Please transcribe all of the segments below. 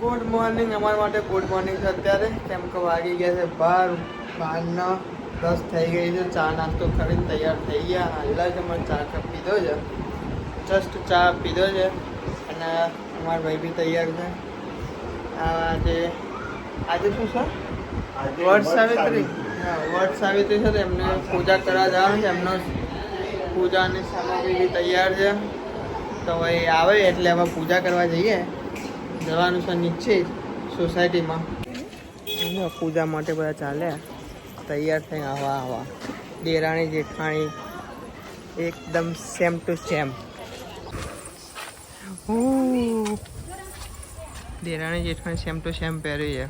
Good morning અમારા માટે good morning છે અત્યારે. કેમ કે વાગી ગયા છે બાર બારના દસ થઈ ગઈ છે. ચા નાસ્તો કરીને તૈયાર થઈ ગયા. હાલ જ અમારે ચા કપ પીધો છે. જસ્ટ ચા પીધો છે. અને અમારા ભાઈ બી તૈયાર છે. આજે આજે શું છે? વટ સાવિત્રી. હા વટ સાવિત્રી છે તો એમને પૂજા કરવા જવાનું છે. એમનો પૂજાની સામગ્રી બી તૈયાર છે. તો હવે આવે એટલે હવે પૂજા કરવા જઈએ. જવાનું છે નીચે સોસાયટીમાં. પૂજા માટે બધા ચાલે. તૈયાર થઈ આવા આવા. દેરાણી, જેઠાણી, એકદમ સેમ ટુ સેમ દેરાણી, જેઠાણી સેમ ટુ સેમ પહેર્યું છે.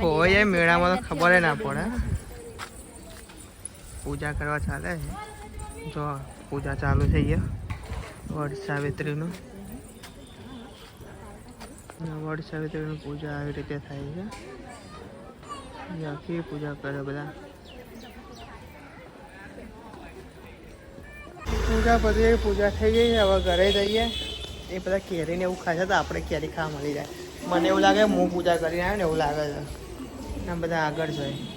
કોઈ મેળામાં તો ખબર ના પડે. પૂજા કરવા ચાલે છે. જો, પૂજા ચાલુ થઈ ગયા વડ સાવિત્રીનું વડ સાવિત્રીની પૂજા આવી રીતે થાય છે. આખી પૂજા કરે બધા. પૂજા પછી પૂજા થઈ ગઈ હવે ઘરે જઈએ. એ બધા કેરીને એવું ખાશે તો આપણે કેરી ખાવા મળી જાય. મને એવું લાગે હું પૂજા કરીને આવ્યો ને એવું લાગે છે. બધા આગળ છે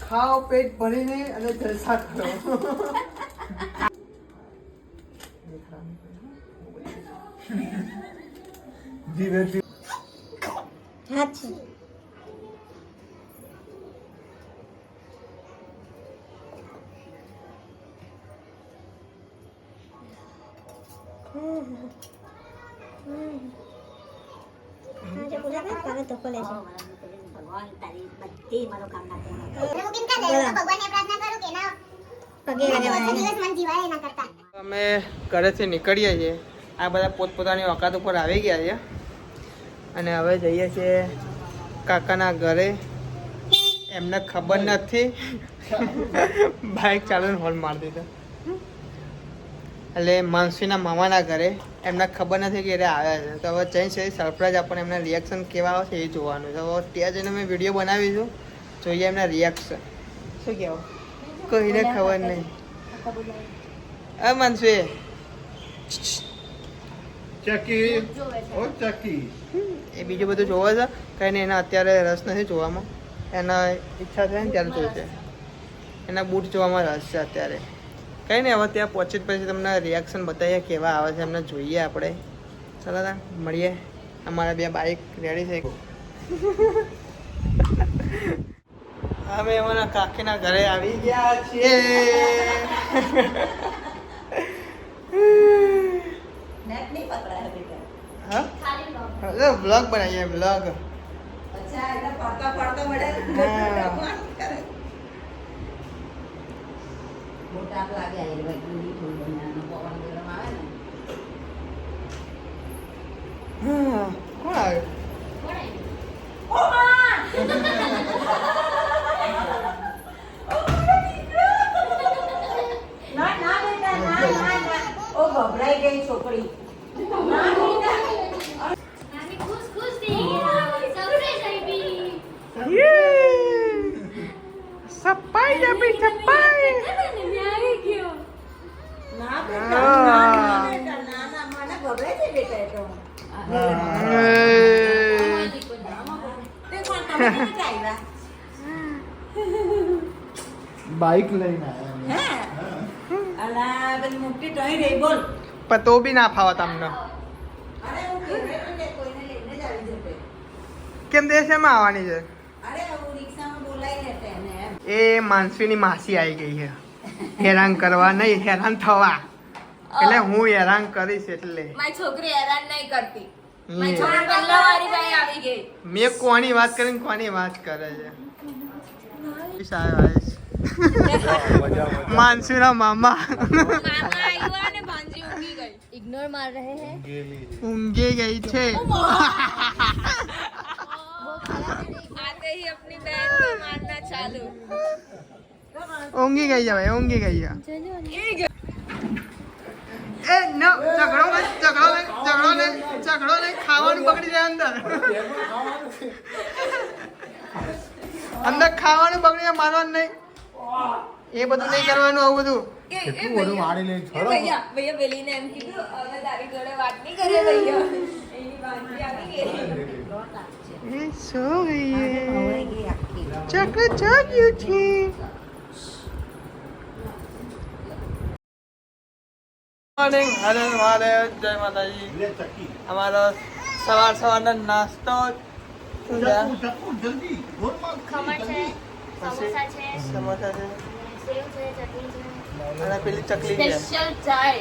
ખાઓ પેટ ભરીને અને જલસા કરો. ધીરે ધીરે અમે ઘરેથી નીકળીએ છીએ. આ બધા પોતપોતાની ઓકાત ઉપર આવી ગયા છે. અને હવે જઈએ છીએ કાકાના ઘરે. એમને ખબર નથી. બાઇક ચાલુ હોલ મારી દીધો. એટલે માનસીના મામાના ઘરે એમને ખબર નથી કે એ આવ્યા છે. તો હવે જઈને છે સરપ્રાઈઝ આપણને એમના રિએક્શન કેવા આવશે એ જોવાનું છે. હવે ત્યાં જઈને મેં વીડિયો બનાવીશું જોઈએ એમના રિએક્શન શું કહેવું કોઈને ખબર નહીં. અ માનસી. ચકી. ઓ ચકી. એ બીજું બધું જોવે છે? કંઈ નહીં એના અત્યારે રસ નથી જોવામાં. એના ઈચ્છા થાય ને ત્યારે જોશે એના બૂટ જોવામાં રસ છે અત્યારે. કંઈ નહીં હવે ત્યાં પહોંચી પછી તમને રિએક્શન બતાવીએ કેવા આવે છે એમને જોઈએ આપણે. ચાલો તા મળીએ. અમારા બે બાઇક રેડી છે. અમે અમારા કાકીના ઘરે આવી ગયા છીએ. હા? બ્લોગ બનાવીએ બ્લોગ અચ્છા, એટલે પડતો પડતો વળે. તાપ લાગે આ એરવા એટલું થોડું બનાવવાનું. પવન ગરમ આવે ને. હા કોણ આવ્યું ગભરાઈ ગઈ છોકરી ના, બેટા. નાની ખુશ ખુશ થઈ ગયા સરપ્રાઈઝ આપી સપાઈ જબી સપાઈ ને આવી ગયો ના, બેટા, ના, ના, બેટા, ના, ના, મને ગભરાય છે બેટા એ તો. બાઇક લઈને. પણ તો બી ના ફાવે તમને. કેમ દેશ શેમાં આવવાની છે? એમ. એ માનસીની માસી આવી ગઈ છે. હેરાન કરવા નહીં હેરાન થવા. એટલે હું હેરાન કરીશ એટલે. મારી છોકરી હેરાન નહીં કરતી. મારી છોકરી પહેલા વાળી ભાઈ આવી ગઈ મેં કોની વાત કરીને કોની વાત કરે છે માનસુના મામા इग्नोर मार रहे हैं ઊંઘી ગઈ છે आते ही अपनी बहन को मारना चालू ઊંઘી ગઈ છે ભાઈ ઊંઘી ગઈ છે એ ન ઝઘડો નહીં ઝઘડો નહીં ઝઘડો નહીં ઝઘડો નહીં ખાવાનું બગડી જાય અંદર. અંદર ખાવાનું બગડી જાય મારવાનું નહીં. એ બધું નહીં કરવાનું આવું બધું. કેટલું બધું વાળી છે મોર્નિંગ હરે મહાદેવ જય માતાજી અમારો સવાર સવારનો નાસ્તો શું છે? ચકુ ચકુ જલ્દી ગોળમાં ખમણ છે સમોસા છે સમોસા છે સેવ છે ચટણી છે અને પેલી ચકલી છે. સ્પેશિયલ ચાય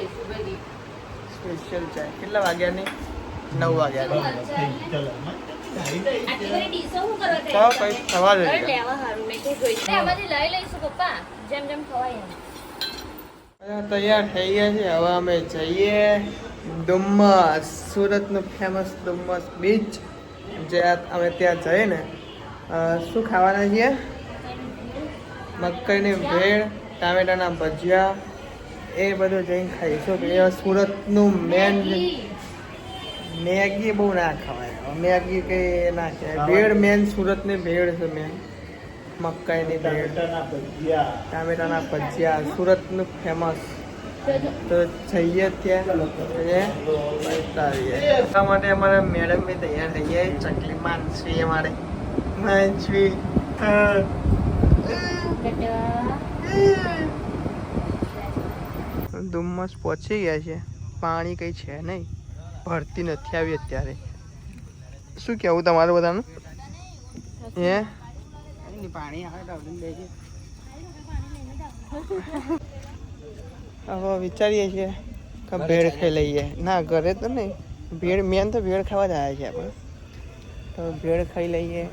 કેટલા વાગ્યાની નવ વાગ્યાની તો એમાંથી લઈ લઈશું પપ્પા. જેમ જેમ ખવાય તૈયાર થઈ ગયા છે. હવે અમે જઈએ ડુમ્મસ સુરતનું ફેમસ ડુમ્મસ બીચ જે અમે ત્યાં જઈએ ને શું ખાવાના છીએ? મકાઈની ભેળ ટામેટાના ભજીયા એ બધું જઈને ખાઈશું. એ સુરતનું મેન મેગી બહુ ના ખવાય. મેગી કઈ ના કહેવાય ભેળ મેન સુરતની ભેળ છે મેન મકાઈની ટામેટાના ભજીયા. ટામેટાના ભજીયા. સુરતનું ફેમસ તો જઈએ ત્યાં અને એટલા માટે અમારે મેડમ બી તૈયાર થઈ ગયા ચકલી માનસી અમારે. માનસી. ધુમ્મસ પહોંચી ગયા છે. પાણી કંઈ છે નહીં. ભરતી નથી આવી અત્યારે. શું કહેવું તમારું બધાનું? હે? હવે વિચારીએ છીએ કે ભેળ ખાઈ લઈએ. ના, ઘરે તો નહીં. ભેળ મેન તો ભેળ ખાવા જ આવ્યા છે આપણે. તો ભેળ ખાઈ લઈએ.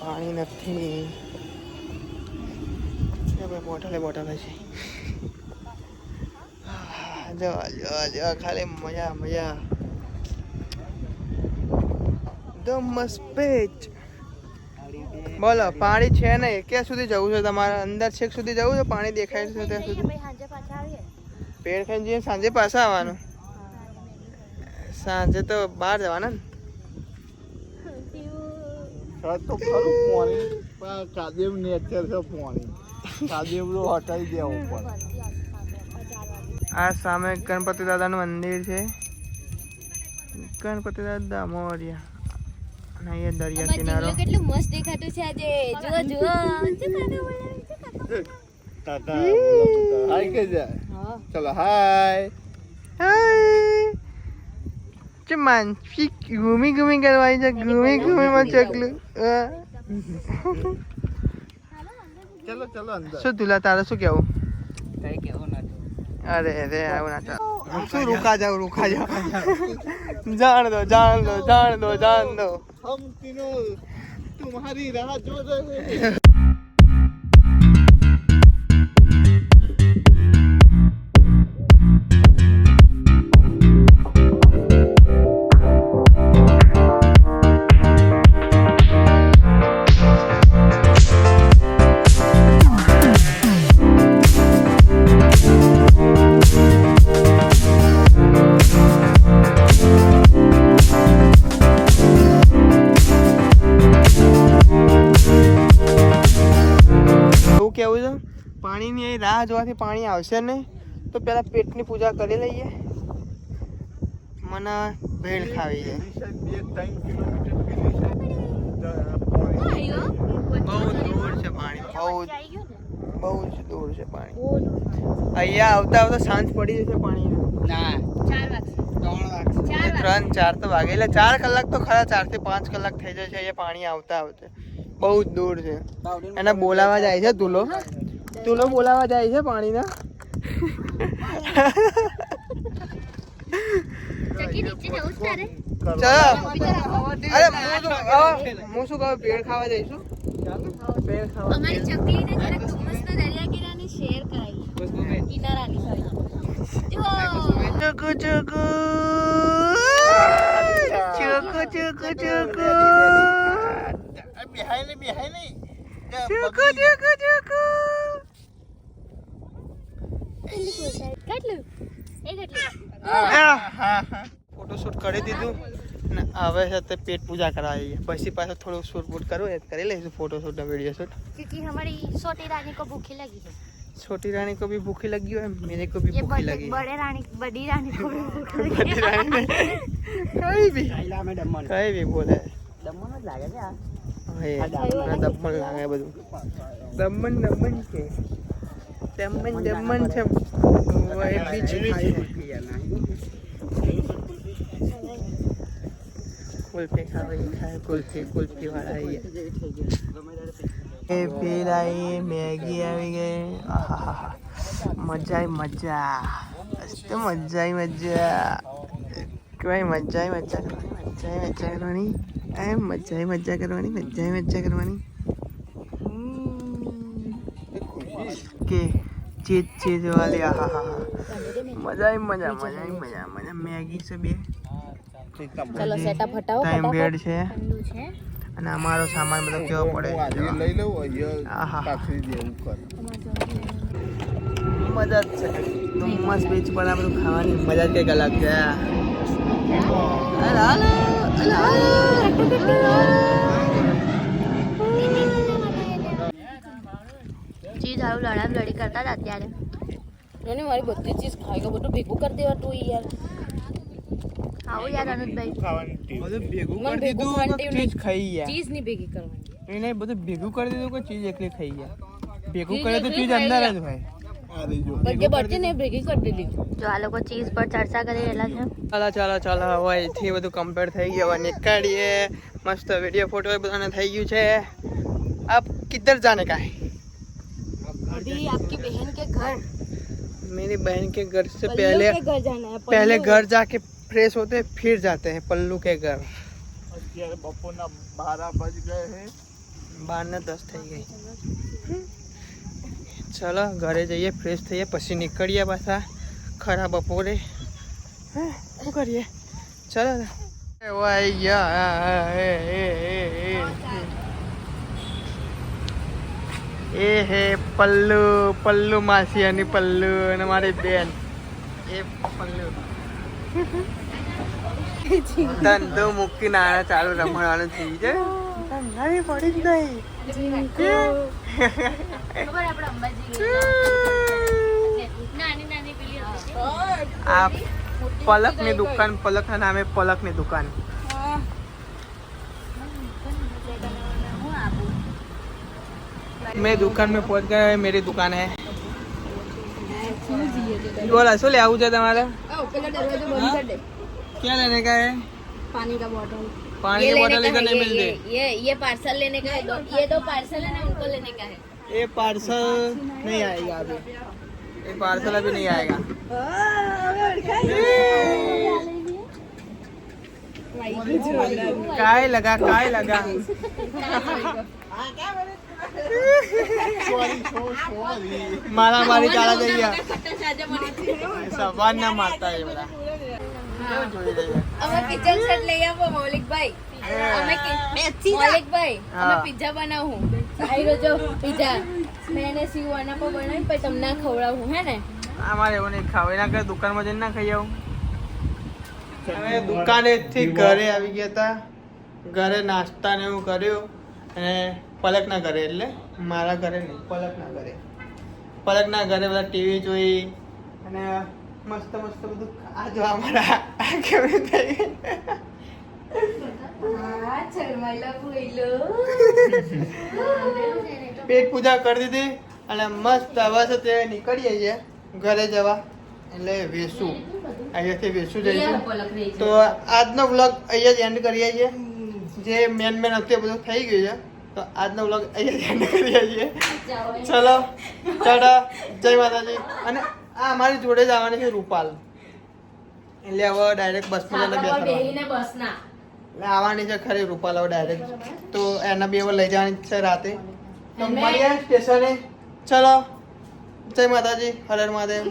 પાણી નથી. બોટલે બોટલે છે જો જો જો, ખાલી મજા મજા. ધમ્મસ પેચ બોલો પાણી છે નહીં. ક્યાં સુધી જવું છે? તમારે અંદર છેક સુધી જવું છે? પાણી દેખાય છે ત્યાં સુધી? સાંજે પાછા પેડ ખાઈને જઈએ સાંજે પાછા આવવાનું. સાંજે તો બહાર જવાના ને. તો ખરું પાણી. કાદેવ નેચર છે પાણી. કાદેવ નો હટાવી દેવું પડે. આ સામે ગણપતિ દાદાનું મંદિર છે. ગણપતિ દાદા મોર્યા. અને દરિયા કિનારો. કેટલું મસ્ત દેખાતું છે આજે. જુઓ જુઓ. કાકા હાય કે જાય ચલો હાય. હાય. જે માનસી ઘૂમી ઘૂમી કરવાની છે ઘૂમી ઘૂમી માં ચકલું. ચલો ચલો અંદર. શું તુલા તારે શું કેવું? અરે અરે આવું ના ચાલ શું રૂકા જાવ રૂકા જાવ. જાણ દો જાણ દો જાણ દો જાણ દો. हम तीनों तुम्हारी राह जो रहे हैं રાહ જોવાથી પાણી આવશે નહીં. તો પેલા પેટની પૂજા કરી લઈએ. મને ભેળ ખાવી છે. બહુ દૂર છે પાણી બહુ જ બહુ જ દૂર છે પાણી. અહીંયા આવતા આવતા સાંજ પડી જશે પાણી ત્રણ ચાર તો વાગે. એટલે ચાર કલાક તો ખરા ચારથી પાંચ કલાક થઈ જશે અહીંયા પાણી આવતા આવતે. બહુ જ દૂર છે. એને બોલાવા જાય છે તુલો તુલો બોલાવા જાય છે પાણીના. અરે હું શું હવે હું શું કહું ભેળ ખાવા જઈશું? ભેળ ખાવા. અમારી ચકલીને જરાક ધુમ્મસના દરિયા કિનારાની શેર કરાવી. કિનારાની sorry. જો ચુકુ ચુકુ ચુકુ ચુકુ ચુકુ નહીં, બેહાય નહીં. ચુકુ. ચુકુ ચુકુ ફોટોશૂટ કરી દીધું ને હવે છે તે પેટ પૂજા કરવા આવીએ પછી પાછું થોડું શૂટ બૂટ કરવું એ કરી લઈશું ફોટોશૂટ ને વિડીયો શૂટ क्योंकि हमारी छोटी रानी को भूखी लगी है छोटी रानी को भी भूखी लगी है मेरे को भी ये भूखी बड़े लगी बड़े रानी बड़ी रानी को भी भूख लगी बड़ी रानी ने कहीं भी कहीं भी बोले હવે આ દમણ લાગે બધું દમણ દમણ છે દમણ દમણ છે ઓય બીચ ખાય. કુલ્ફી ખાવી ખાય કુલ્ફી કુલ્ફી વાળા આવી એ ફીર આવી મેગી આવી ગઈ. આહાહા. મજા આવી મજા. મસ્ત મજા આવી મજા. કહેવાય મજા આવી મજા કરવાની. મજા આવી મજા કરવાની. એમ મજા આવી મજા કરવાની મજા આવી મજા કરવાની. કે ચીજ ચીજ વાલે હા હા હા. મજા આવી મજા મજા આવી મજા મજા. મેગી છે બે. ચલો સેટઅપ હટાવો ટાઈમ બેડ છે. અને અમારો સામાન બધો કેવો પડે? લઈ લઉં અહીંયા કાફી દેવું કર. મજા જ છે. ધુમ્મસ બીચ પર આ બધું ખાવાની મજા જ કંઈક અલગ છે. હાલો હાલો હાલો. ચીજ લડામ લડી કરતા હતા અત્યારે. એને મારી બધી ચીજ ખાઈ ગયો બધું ભેગું કરી દેવા તું યાર. આવું યાર અનુજભાઈ. બધું ભેગું કરી દીધું ચીજ ખાઈ ગયા. ચીજની ભેગી કરવાની. એને બધું ભેગું કરી દીધું કે ચીજ એકલી ખાઈ ગયા? ભેગું કરે તો ચીજ અંદર જ. હોય. આ રહી જો. બધે બચ્ચે ને ભેગી કરી દીધી. જો આ લોકો ચીઝ પર ચર્ચા કરી રહેલા છે. ચાલો ચાલો ચાલો હવે અહીંથી બધું કમ્પ્લીટ થઈ ગયું. હવે નીકળીએ. મસ્ત વીડિયો ફોટો બધાને થઈ ગયું છે. આપ કિધર જાને કા હે अभी आपकी बहन के घर मेरी बहन के घर से पल्लू पहले के घर जाना है पहले पल्लू। घर जाके फ्रेश होते हैं फिर जाते हैं पल्लू के घर અત્યારે બપોરના બારા બજ ગયે હે બાર ને દસ થઈ ગઈ ચલો ઘરે જઈએ ફ્રેશ થઈએ પછી નીકળીએ પાછા ખરા બપોરે હે, શું કરીએ ચલો એ વાઈ ગયા એ હે પલ્લુ પલ્લુ માસી અને પલ્લુ અને મારી બેન. એ પલ્લુ. ધંધો મૂકી નાના ચાલુ રમવાનું થઈ છે ધંધાની પડી જ નહીં. આ પલકની દુકાન પલકના નામે પલકની દુકાન. मैं दुकान में पहुंच गया है मेरी दुकान है बोला શું લેવું છે તમારે आओ, पहले दरवाजा बंद कर दे क्या लेने का है पानी का बॉटल पानी की बोतल इधर नहीं मिलती ये ये पार्सल लेने का है दो ये दो पार्सल है ना उनको लेने का है ये पार्सल नहीं आएगा अभी ये पार्सल अभी नहीं आएगा काय लगा काय लगा સોરી સો સોરી મારા મારી ચાલા થઈ ગયા. સવાર ના મારતા એ બધા. જોઈ? અમે પિઝા સેટ લઈ આવો મૌલિકભાઈ. અમે મૌલિકભાઈ અમે પિઝા બનાવું. આઈ જો પિઝા મેને એને સીવવાના પર બનાવી પછી તમને ખવડાવું હે ને? અમારે એવું નહીં ખાવ. એના કરે દુકાનમાં જઈને ના ખાઈ આવું. દુકાનેથી ઘરે આવી ગયા હતા. ઘરે નાસ્તા ને એવું કર્યું. અને પલકના ઘરે એટલે મારા ઘરે નહીં પલકના ઘરે પલકના ઘરે બધા ટીવી જોઈ અને મસ્ત મસ્ત બધું આ જો અમારા આ કેવું થઈ પેટ પૂજા કરી દીધી અને મસ્ત હવે તે નીકળીએ છીએ ઘરે જવા. એટલે વેસુ. અહીંયાથી વેસું જઈશું. તો આજનો વ્લોગ અહીંયા જ એન્ડ કરીએ છીએ. જે મેન મેન હતું એ બધું થઈ ગયું છે તો આજનો વ્લોગ અહીંયા કરીએ છીએ ચલો ટાટા જય માતાજી. અને આ અમારી જોડે જ આવવાની છે રૂપાલ. એટલે હવે ડાયરેક્ટ બસમાં જઈને એટલે આવવાની છે ખરી હવે ડાયરેક્ટ તો એના બી હવે લઈ જવાની છે રાતે. તો મળીએ સ્ટેશને ચલો જય માતાજી હર હર મહાદેવ.